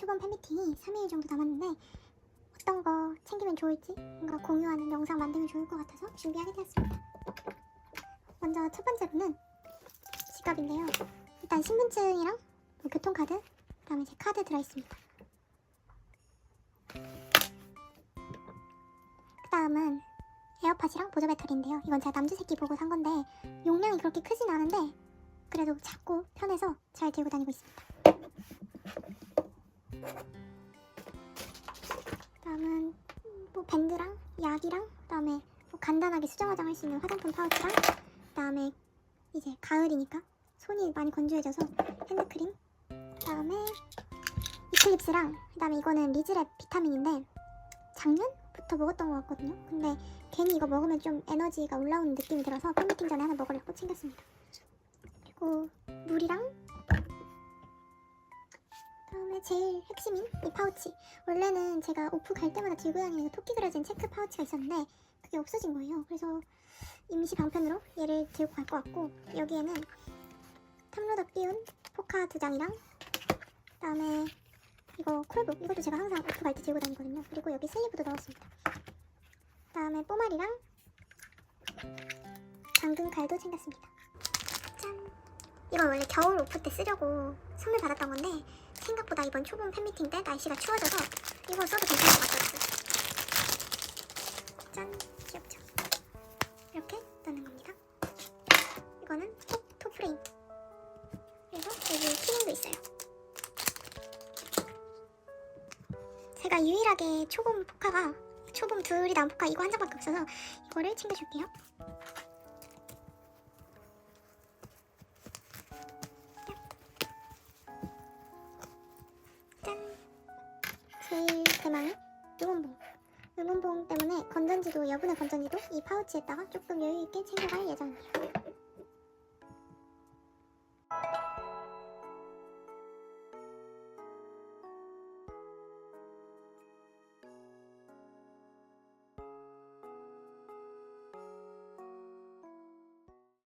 초반 팬미팅이 3일 정도 남았는데 어떤 거 챙기면 좋을지 뭔가 공유하는 영상 만들면 좋을 것 같아서 준비하게 되었습니다. 먼저 첫 번째로는 지갑인데요. 일단 신분증이랑 뭐 교통카드, 그 다음에 제 카드 들어있습니다. 그 다음은 에어팟이랑 보조 배터리인데요. 이건 제가 남주 새끼 보고 산 건데 용량이 그렇게 크진 않은데 그래도 작고 편해서 잘 들고 다니고 있습니다. 다음은 뭐 밴드랑 약이랑 그다음에 뭐 간단하게 수정 화장할 수 있는 화장품 파우치랑 그다음에 이제 가을이니까 손이 많이 건조해져서 핸드크림 그다음에 이클립스랑 그다음에 이거는 리즈랩 비타민인데 작년부터 먹었던 것 같거든요. 근데 괜히 이거 먹으면 좀 에너지가 올라오는 느낌이 들어서 팬미팅 전에 하나 먹으려고 챙겼습니다. 그리고 물이랑 제일 핵심인 이 파우치. 원래는 제가 오프 갈 때마다 들고 다니는 그 토끼 그려진 체크 파우치가 있었는데 그게 없어진 거예요. 그래서 임시 방편으로 얘를 들고 갈 것 같고 여기에는 탐로더 띄운 포카 두 장이랑 그다음에 이거 콜북 이것도 제가 항상 오프 갈 때 들고 다니거든요. 그리고 여기 슬리브도 넣었습니다. 그다음에 뽀마리랑 당근 칼도 챙겼습니다. 짠. 이건 원래 겨울 오프 때 쓰려고 선물 받았던 건데 생각보다 이번 초봄 팬미팅 때 날씨가 추워져서 이거 써도 괜찮을 것 같았어요. 짠, 귀엽죠? 이렇게 넣는 겁니다. 이거는 톡, 토프레임. 그래서 여기 키링도 있어요. 제가 유일하게 초봄 포카가 초봄 둘이 나온 포카 이거 한 장밖에 없어서 이거를 챙겨줄게요. 대망의 응원봉. 응원봉 때문에 건전지도 여분의 건전지도 이 파우치에다가 조금 여유 있게 챙겨갈 예정이에요.